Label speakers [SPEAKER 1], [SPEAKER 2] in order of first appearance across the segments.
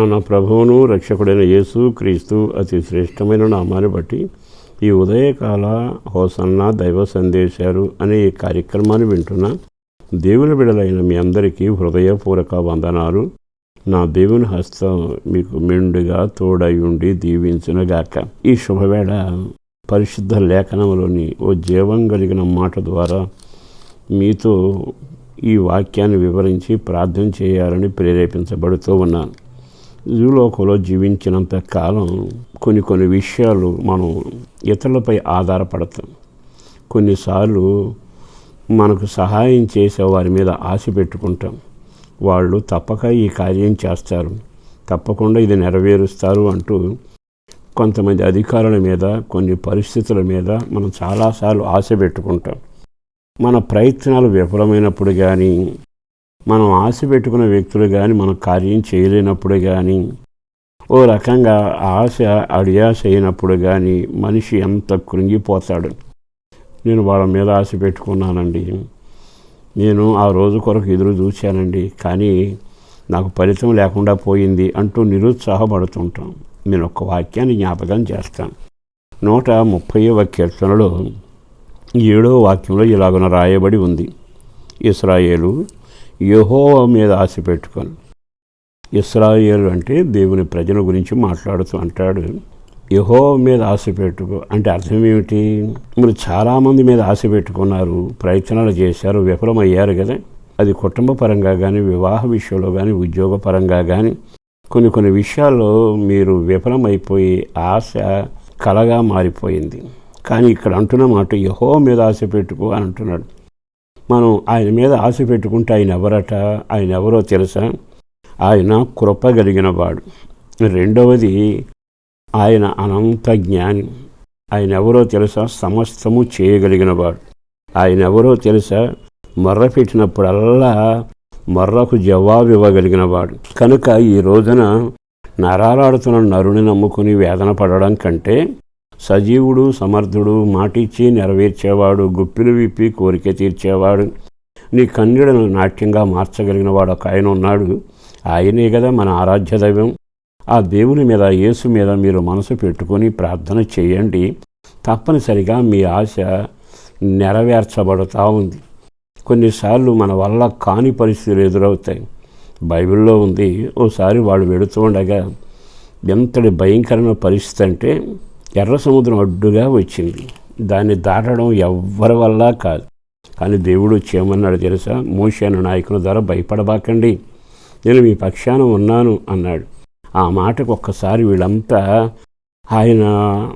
[SPEAKER 1] మన ప్రభువును రక్షకుడైన యేసు క్రీస్తు అతి శ్రేష్టమైన నామాన్ని బట్టి ఈ ఉదయకాల హోసన్న దైవ సందేశాలు అనే ఈ కార్యక్రమాన్ని వింటున్న దేవుని బిడలైన మీ అందరికీ హృదయపూర్వక వందనాలు. నా దేవుని హస్తం మీకు మెండుగా తోడై ఉండి దీవించునుగాక. ఈ శుభవేళ పరిశుద్ధ లేఖనంలోని ఓ జీవం కలిగిన మాట ద్వారా మీతో ఈ వాక్యాన్ని వివరించి ప్రార్థన చేయాలని ప్రేరేపించబడుతూ ఉన్నాను. జూలోకంలో జీవించినంత కాలం కొన్ని కొన్ని విషయాలు మనం ఇతరులపై ఆధారపడతాం. కొన్నిసార్లు మనకు సహాయం చేసే వారి మీద ఆశ పెట్టుకుంటాం. వాళ్ళు తప్పక ఈ కార్యం చేస్తారు. తప్పకుండా ఇది నెరవేరుస్తారు అంటూ కొంతమంది అధికారుల మీద కొన్ని పరిస్థితుల మీద మనం చాలాసార్లు ఆశ పెట్టుకుంటాం. మన ప్రయత్నాలు విఫలమైనప్పుడు కానీ మనం ఆశ పెట్టుకున్న వ్యక్తులు కానీ మనం కార్యం చేయలేనప్పుడు కానీ ఓ రకంగా ఆశ అడియాశ అయినప్పుడు కానీ మనిషి ఎంత కృంగిపోతాడు. నేను వాళ్ళ మీద ఆశ పెట్టుకున్నానండి. నేను ఆ రోజు కొరకు ఎదురు చూశానండి. కానీ నాకు ఫలితం లేకుండా పోయింది అంటూ నిరుత్సాహపడుతుంటాం. నేను ఒక వాక్యాన్ని జ్ఞాపకం చేస్తాను. నూట ముప్పైవ కీర్తనలో ఏడో వాక్యంలో ఇలాగున రాయబడి ఉంది. ఇస్రాయేలు యహోవ మీద ఆశ పెట్టుకొని. ఇస్రాయేల్ అంటే దేవుని ప్రజల గురించి మాట్లాడుతూ అంటాడు. యహో మీద ఆశ పెట్టుకో అంటే అర్థం ఏమిటి? మీరు చాలామంది మీద ఆశ పెట్టుకున్నారు ప్రయత్నాలు చేశారు విఫలమయ్యారు కదా. అది కుటుంబ పరంగా కానీ వివాహ విషయంలో కానీ ఉద్యోగ పరంగా కానీ కొన్ని కొన్ని విషయాల్లో మీరు విఫలమైపోయి ఆశ కలగా మారిపోయింది. కానీ ఇక్కడ అంటున్న మాట యహో మీద ఆశ పెట్టుకో అని అంటున్నాడు. మనం ఆయన మీద ఆశ పెట్టుకుంటే ఆయన ఎవరట? ఆయన ఎవరో తెలుసా? ఆయన కృప కలిగిన వాడు. రెండవది ఆయన అనంత జ్ఞాని. ఆయన ఎవరో తెలుసా? సమస్తము చేయగలిగినవాడు ఆయన ఎవరో తెలుసా? మర్ర పెట్టినప్పుడల్లా మర్రకు జవాబు ఇవ్వగలిగినవాడు కనుక ఈ రోజున నరాలాడుతున్న నరుని నమ్ముకుని వేదన పడడం కంటే సజీవుడు సమర్థుడు మాటిచ్చి నెరవేర్చేవాడు గుప్పిలు విప్పి కోరిక తీర్చేవాడు. నీ కన్నీడను నాట్యంగా మార్చగలిగిన వాడు ఒక ఆయన ఉన్నాడు. ఆయనే కదా మన ఆరాధ్య దైవం. ఆ దేవుని మీద యేసు మీద మీరు మనసు పెట్టుకొని ప్రార్థన చేయండి. తప్పనిసరిగా మీ ఆశ నెరవేర్చబడుతూ ఉంది. కొన్నిసార్లు మన వల్ల కాని పరిస్థితులు ఎదురవుతాయి. బైబిల్లో ఉంది ఓసారి వాళ్ళు వెడుతూ ఉండగా ఎంతటి భయంకరమైన పరిస్థితి అంటే ఎర్ర సముద్రం అడ్డుగా వచ్చింది. దాన్ని దాటడం ఎవ్వరి వల్ల కాదు. కానీ దేవుడు చేయమన్నాడు తెలుసా? మోషేన నాయకుల ద్వారా భయపడబాకండి. నేను మీ పక్షాన ఉన్నాను అన్నాడు. ఆ మాటకు ఒక్కసారి వీళ్ళంతా ఆయన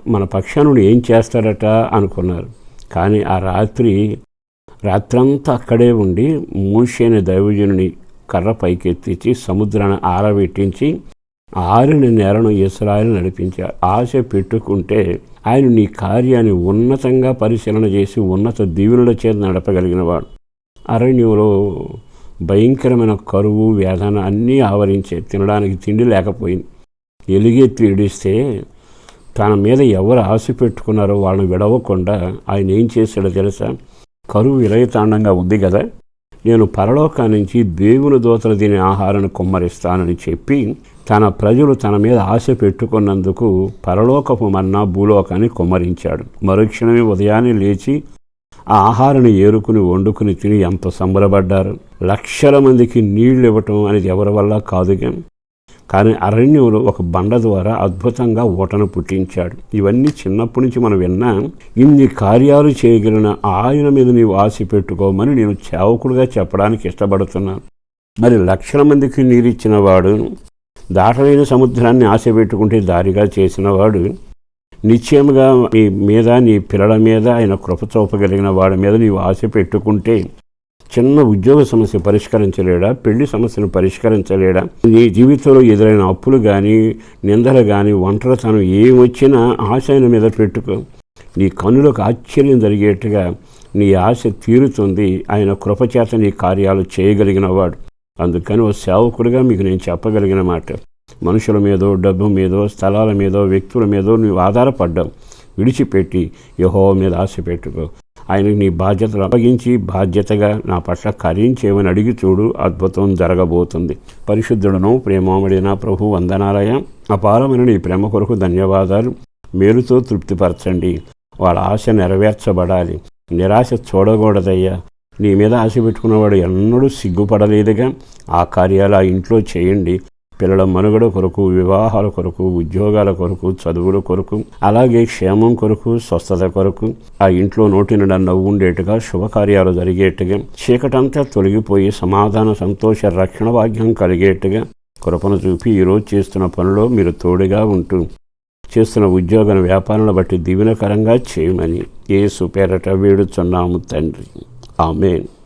[SPEAKER 1] మన పక్షానుడు ఏం చేస్తాడట అనుకున్నారు. కానీ ఆ రాత్రి రాత్రంతా అక్కడే ఉండి మూషేని దైవజనుని కర్ర పైకెత్తించి సముద్రాన్ని ఆరబెట్టించి ఆరిన నేలను ఇస్రాయల్ నడిపించారు. ఆశ పెట్టుకుంటే ఆయన నీ కార్యాన్ని ఉన్నతంగా పరిశీలన చేసి ఉన్నత దీవుల చేత నడపగలిగినవాడు అరణ్యంలో భయంకరమైన కరువు వేదన అన్నీ ఆవరించే తినడానికి తిండి లేకపోయింది. ఎలుగెత్తి ఏడిస్తే తన మీద ఎవరు ఆశ పెట్టుకున్నారో వాళ్ళని విడవకుండా ఆయన ఏం చేశాడో తెలుసా? కరువు విలయతాండంగా ఉంది కదా. నేను పరలోకా నుంచి దేవుని దోతలు దీని ఆహారాన్ని కుమ్మరిస్తానని చెప్పి తన ప్రజలు తన మీద ఆశ పెట్టుకున్నందుకు పరలోకపు మన్నా భూలోకాన్ని కుమ్మరించాడు. మరుక్షణమే ఉదయాన్నే లేచి ఆ ఆహారాన్ని ఏరుకుని వండుకుని తిని ఎంత సంబరపడ్డారు. లక్షల మందికి నీళ్ళు ఇవ్వటం అనేది ఎవరి వల్ల కాదుగా? కానీ కానీ అరణ్యంలో ఒక బండ ద్వారా అద్భుతంగా ఓటను పుట్టించాడు. ఇవన్నీ చిన్నప్పటి నుంచి మనం విన్నా ఇన్ని కార్యాలు చేయగలిగిన ఆయన మీద నీవు ఆశ పెట్టుకోమని నేను సేవకుడుగా చెప్పడానికి ఇష్టపడుతున్నాను మరి లక్షల మందికి నీరిచ్చిన వాడు దాటలేని సముద్రాన్ని ఆశ పెట్టుకుంటే దారిగా చేసినవాడు నిశ్చయముగా నీ మీద నీ పిల్లల మీద ఆయన కృప చూపగలిగిన వాడి మీద నీవు ఆశ పెట్టుకుంటే చిన్న ఉద్యోగ సమస్య పరిష్కరించలేడా? పెళ్ళి సమస్యను పరిష్కరించలేడా? నీ జీవితంలో ఎదురైన అప్పులు కానీ నిందలు కానీ ఒంటరితనం ఏమొచ్చినా ఆశ ఆయన మీద పెట్టుకో. నీ కనులకు ఆశ్చర్యం జరిగేట్టుగా నీ ఆశ తీరుతుంది. ఆయన కృపచేత నీ కార్యాలు చేయగలిగిన వాడు. అందుకని ఓ సేవకుడిగా మీకు నేను చెప్పగలిగిన మాట. మనుషుల మీదో డబ్బు మీదో స్థలాల మీదో వ్యక్తుల మీదో నువ్వు ఆధారపడ్డావు. విడిచిపెట్టి యహో మీద ఆశ పెట్టుకో. ఆయనకి నీ బాధ్యతలు అప్పగించి బాధ్యతగా నా పట్ల కార్యం చేయమని అడిగి చూడు అద్భుతం జరగబోతుంది. పరిశుద్ధుడను ప్రేమామడిన ప్రభు వందనాలయ. అపారమైన నీ ప్రేమ కొరకు ధన్యవాదాలు. మేలుతో తృప్తిపరచండి. వాళ్ళ ఆశ నెరవేర్చబడాలి. నిరాశ చూడకూడదయ్యా. నీ మీద ఆశ పెట్టుకున్నవాడు ఎన్నడూ సిగ్గుపడలేదుగా. ఆ కార్యాలు ఆ ఇంట్లో చేయండి. పిల్లల మనుగడ కొరకు వివాహాల కొరకు ఉద్యోగాల కొరకు చదువుల కొరకు అలాగే క్షేమం కొరకు స్వస్థత కొరకు ఆ ఇంట్లో నోటి నిండా నవ్వు ఉండేట్టుగా శుభకార్యాలు జరిగేట్టుగా చీకటంతా తొలగిపోయి సమాధాన సంతోష రక్షణ భాగ్యం కలిగేట్టుగా కృపను చూపి ఈరోజు చేస్తున్న పనిలో మీరు తోడుగా ఉంటూ చేస్తున్న ఉద్యోగ వ్యాపారాలను బట్టి దీవెనకరంగా చేయమని ఏ సుపేరట వేడుచున్నాము తండ్రి. ఆమెన్.